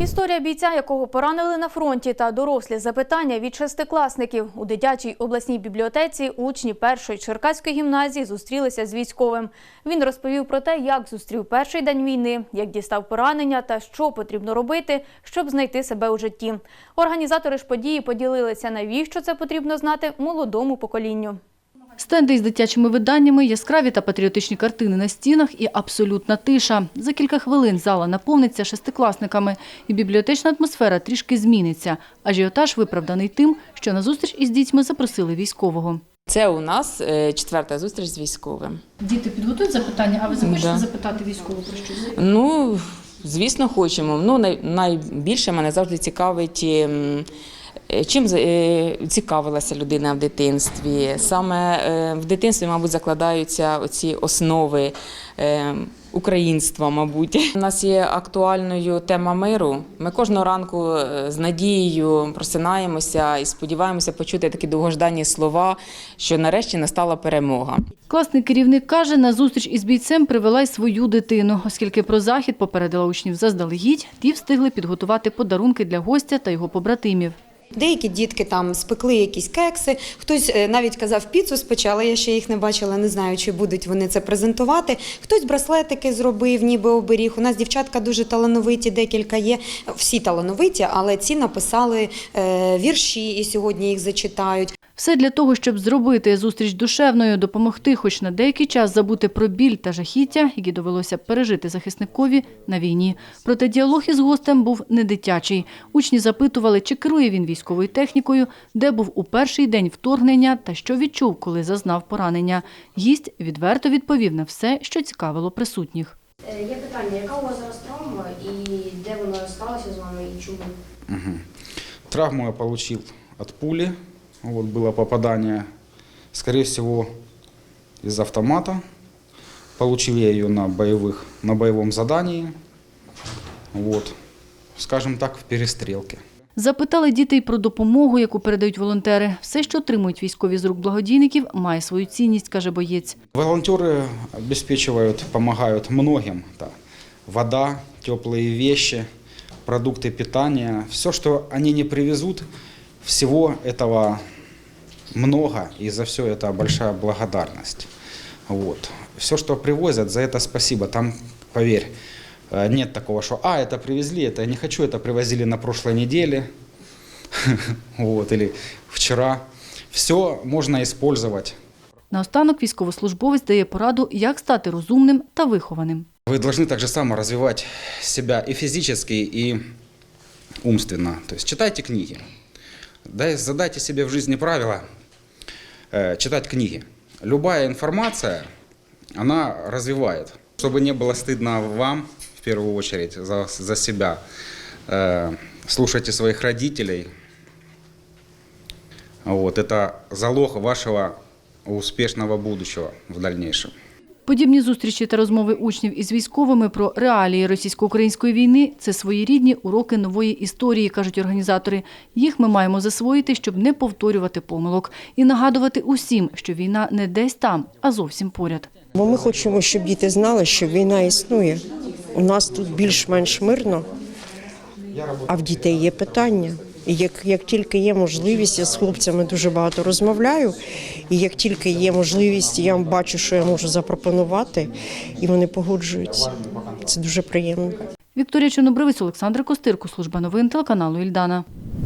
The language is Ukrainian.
Історія бійця, якого поранили на фронті, та дорослі запитання від шестикласників у дитячій обласній бібліотеці учні першої черкаської гімназії зустрілися з військовим. Він розповів про те, як зустрів перший день війни, як дістав поранення та що потрібно робити, щоб знайти себе у житті. Організатори ж події поділилися, навіщо це потрібно знати молодому поколінню. Стенди із дитячими виданнями, яскраві та патріотичні картини на стінах і абсолютна тиша. За кілька хвилин зала наповниться шестикласниками, і бібліотечна атмосфера трішки зміниться. Ажіотаж виправданий тим, що на зустріч із дітьми запросили військового. Це у нас е, четверта зустріч з військовим. Діти підготують запитання, а ви захочете Да. запитати військового про щось? Ну, звісно, хочемо. Ну, найбільше мене завжди цікавить. Е, Чим е, цікавилася людина в дитинстві? Саме е, в дитинстві, мабуть, закладаються оці основи українства, мабуть. У нас є актуальною тема миру. Ми кожного ранку з надією просинаємося і сподіваємося почути такі довгождані слова, що нарешті настала перемога. Класний керівник каже, на зустріч із бійцем привела й свою дитину, оскільки про захід попередила учнів заздалегідь, ті встигли підготувати подарунки для гостя та його побратимів. Деякі дітки там спекли якісь кекси, хтось е, навіть казав піцу спечали, я ще їх не бачила, не знаю, чи будуть вони це презентувати. Хтось браслетики зробив, ніби оберіг. У нас дівчатка дуже талановиті, декілька є. Всі талановиті, але ці написали е, вірші і сьогодні їх зачитають. Все для того, щоб зробити зустріч душевною, допомогти хоч на деякий час забути про біль та жахіття, які довелося пережити захисникові на війні. Проте діалог із гостем був не дитячий. Учні запитували, чи керує він військовою технікою, де був у перший день вторгнення та що відчув, коли зазнав поранення. Гість відверто відповів на все, що цікавило присутніх. Е, Є питання, яка у вас зараз травма і де вона сталася з вами і чому? Травму я получил от пули. Вот было попадание, скорее всего, из автомата. Получил я ее на, боевых, на боевом задании. Вот. Скажем так, в перестрелке. Запитали дітей про допомогу, яку передають волонтери. Все, що отримують військові з рук благодійників, має свою цінність, каже боєць. Волонтеры обеспечивают, помогают многим. Да. Вода, теплые вещи, продукты питания. Все, что они не привезут, всего этого много, и за все это большая благодарность. Вот. Все, что привозят, за это спасибо. Там, поверь, э, нет такого, что «а, это привезли, это я не хочу, это привозили на прошлой неделе» вот, или «вчера». Все можно использовать. Наостанок військовослужбовець дає пораду, як стати розумним та вихованим. Вы должны так же само развивать себя и физически, и умственно. То есть читайте книги. Да, задайте себе в жизни правила э, читать книги. Любая информация, она развивает. Чтобы не было стыдно вам, в первую очередь, за, за себя, э, слушайте своих родителей. Вот, это залог вашего успешного будущего в дальнейшем. Подібні зустрічі та розмови учнів із військовими про реалії російсько-української війни – це своєрідні уроки нової історії, кажуть організатори. Їх ми маємо засвоїти, щоб не повторювати помилок. І нагадувати усім, що війна не десь там, а зовсім поряд. Бо ми хочемо, щоб діти знали, що війна існує. У нас тут більш-менш мирно, а в дітей є питання. Як, як тільки є можливість, я з хлопцями дуже багато розмовляю, і як тільки є можливість, я бачу, що я можу запропонувати, і вони погоджуються. Це дуже приємно. Вікторія Чорнобривець, Олександр Костирко, служба новин телеканалу Ільдана.